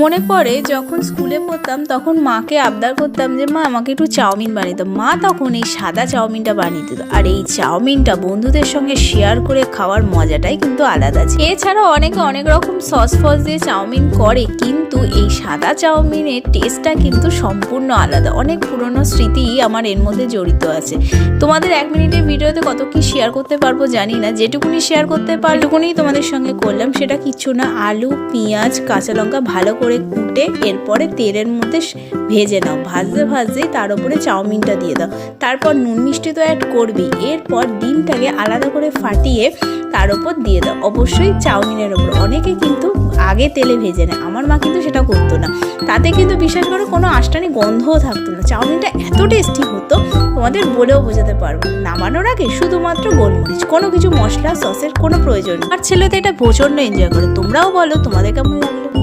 মনে পড়ে যখন স্কুলে পড়তাম, তখন মাকে আবদার করতাম যে, মা, আমাকে একটু চাউমিন বানিয়ে দাও। মা তখন এই সাদা চাউমিনটা বানিয়ে দিত। আর এই চাউমিনটা বন্ধুদের সঙ্গে শেয়ার করে খাওয়ার মজাটাই কিন্তু আলাদা আছে এছাড়াও অনেকে অনেক রকম সস ফস দিয়ে চাউমিন করে, কিন্তু এই সাদা চাউমিনের টেস্টটা কিন্তু সম্পূর্ণ আলাদা। অনেক পুরনো স্মৃতি আমার এর মধ্যে জড়িত আছে। তোমাদের এক মিনিটের ভিডিওতে কত কি শেয়ার করতে পারব জানি না। যেটুকুনি শেয়ার করতে পারটুকুনি তোমাদের সঙ্গে করলাম, সেটা কিচ্ছু না। আলু, পেঁয়াজ, কাঁচা লঙ্কা ভালো করে কুটে, এরপরে তেলের মধ্যে ভেজে নাও। ভাজতে ভাজতেই তার উপরে চাউমিনটা দিয়ে দাও। তারপর নুন মিষ্টি তো অ্যাড করবি। এরপর ডিমটাকে আলাদা করে ফাটিয়ে তার উপর দিয়ে দাও। অবশ্যই চাউমিনের ওপর অনেকে কিন্তু আগে তেলে ভেজে নেয়। আমার মা কিন্তু সেটা করতো না। তাতে কিন্তু বিশেষ করে কোনো আষ্টানি গন্ধও থাকতো না। চাউমিনটা এত টেস্টি হতো, তোমাদের বলেও বোঝাতে পারব নামানোর আগে শুধুমাত্র গোলমরিচ, কোনো কিছু মশলা, সসের কোনো প্রয়োজন আর ছেলে তো এটা প্রচণ্ড এনজয় করে। তোমরাও বলো, তোমাদের কেমন লাগল?